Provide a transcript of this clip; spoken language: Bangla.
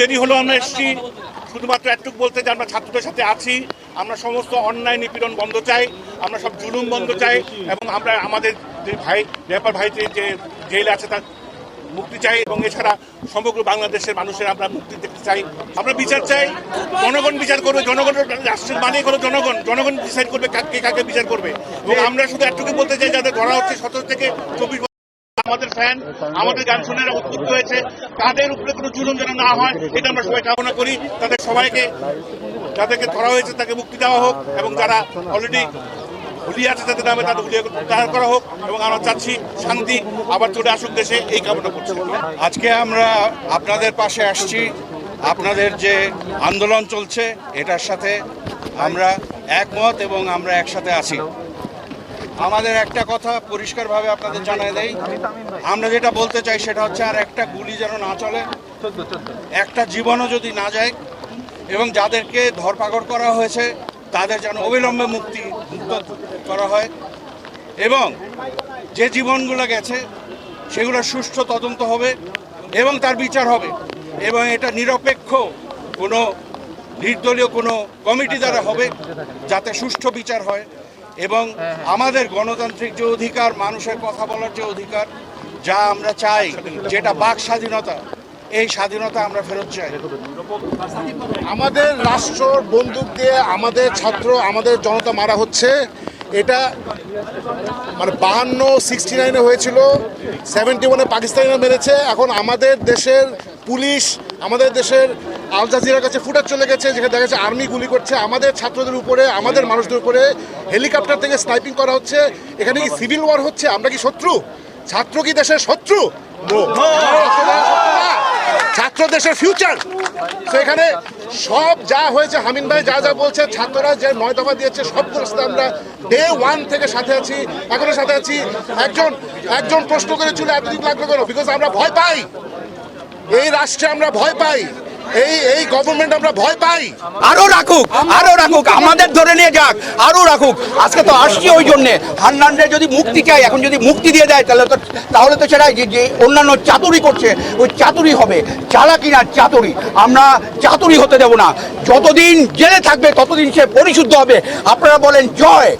দেরি হলো আমরা এসেছি। শুধুমাত্র একটুকু বলতে যে আমরা ছাত্রদের সাথে আছি। আমরা সমস্ত অন্যায় নিপীড়ন বন্ধ চাই আমরা সব জুলুম বন্ধ চাই এবং আমরা আমাদের যে ভাই রেপার ভাই যে যে জেলে আছে তার মুক্তি চাই এবং এছাড়া সমগ্র বাংলাদেশের মানুষের আমরা মুক্তি দেখতে চাই। আমরা বিচার চাই জনগণ বিচার করবে জনগণ রাষ্ট্রের মানে হলো জনগণ জনগণ ডিসাইড করবে কাকে কাকে বিচার করবে। এবং আমরা শুধু একটুকু বলতে চাই যাদের ধরা হচ্ছে সতেরো থেকে চব্বিশ আমাদের ফ্যান আমাদের গান শুনে উদ্বুদ্ধ হয়েছে। তাদের উপরে কোনো জুলুম যেন না হয়, এটা আমরা সবাই কামনা করি। তাদের সবাইকে, যাদেরকে ধরা হয়েছে তাকে মুক্তি দেওয়া হোক, এবং যারা অলরেডি হুলিয়ে আছে তাদের নামে তাদের হুলিয়ে প্রত্যাহার করা হোক, এবং আমরা চাচ্ছি শান্তি আবার চলে আসুক দেশে, এই কামনা করছি। আজকে আমরা আপনাদের পাশে আসছি। আপনাদের যে আন্দোলন চলছে, এটার সাথে আমরা একমত এবং আমরা একসাথে আছি। আমাদের একটা কথা পরিষ্কারভাবে আপনাদের জানাই দেই। আমরা যেটা বলতে চাই সেটা হচ্ছে আর একটা গুলি যেন না চলে, একটা জীবনও যদি না যায় এবং যাদেরকে ধরপাকড় করা হয়েছে, তাদের যেন অবিলম্বে মুক্তি, মুক্ত করা হয় এবং যে জীবনগুলো গেছে, সেগুলো সুষ্ঠু তদন্ত হবে এবং তার বিচার হবে এবং এটা নিরপেক্ষ কোনো নির্দলীয় কোনো কমিটি দ্বারা হবে যাতে সুষ্ঠু বিচার হয়। এবং আমাদের গণতান্ত্রিক যে অধিকার মানুষের কথা বলার যে অধিকার যা আমরা চাই যেটা বাক স্বাধীনতা এই স্বাধীনতা আমরা ফেরত চাই। আমাদের রাষ্ট্র বন্দুক দিয়ে আমাদের ছাত্র আমাদের জনতা মারা হচ্ছে। এটা মানে বাহান্ন সিক্সটি নাইনে হয়েছিল সেভেন্টি ওয়ানে পাকিস্তানিরা মেরেছে। এখন আমাদের দেশের পুলিশ আমাদের দেশের আল জাজিরার কাছে ফুটার চলে গেছে যেখানে দেখা যাচ্ছে আর্মি গুলি করছে। আমাদের ছাত্রদের উপরে আমাদের মানুষদের উপরে হেলিকপ্টার থেকে স্নাইপিং করা হচ্ছে। এখানে কি সিভিল ওয়ার হচ্ছে? আমরা কি শত্রু? ছাত্র কি দেশের শত্রু? ছাত্র দেশের ফিউচার সেখানে সব যা হয়েছে হামিন ভাই যা যা বলছে ছাত্ররা যে নয় দফা দিয়েছে সবগুলোর সাথে আমরা ডে ওয়ান থেকে সাথে আছি এখনও সাথে আছি। একজন একজন প্রশ্ন করে চলে এতদিন লাগল কেন? বিকজ আমরা ভয় পাই। এই রাষ্ট্রে আমরা ভয় পাই। এই এই গভর্নমেন্ট আমরা ভয় পাই। আরও রাখুক আরও রাখুক, আমাদের ধরে নিয়ে যাক, আরও রাখুক। আজকে তো আসছি ওই জন্যে। হান্নানরে যদি মুক্তি চাই, এখন যদি মুক্তি দিয়ে দেয়, তাহলে তো তাহলে তো সেটা যে যে অন্যান্য চাতুরি করছে, ওই চাতুরি হবে। চালাকি না চাতুরি। আমরা চাতুরি হতে দেব না। যতদিন জেলে থাকবে, ততদিন সে পরিশুদ্ধ হবে। আপনারা বলেন, জয়।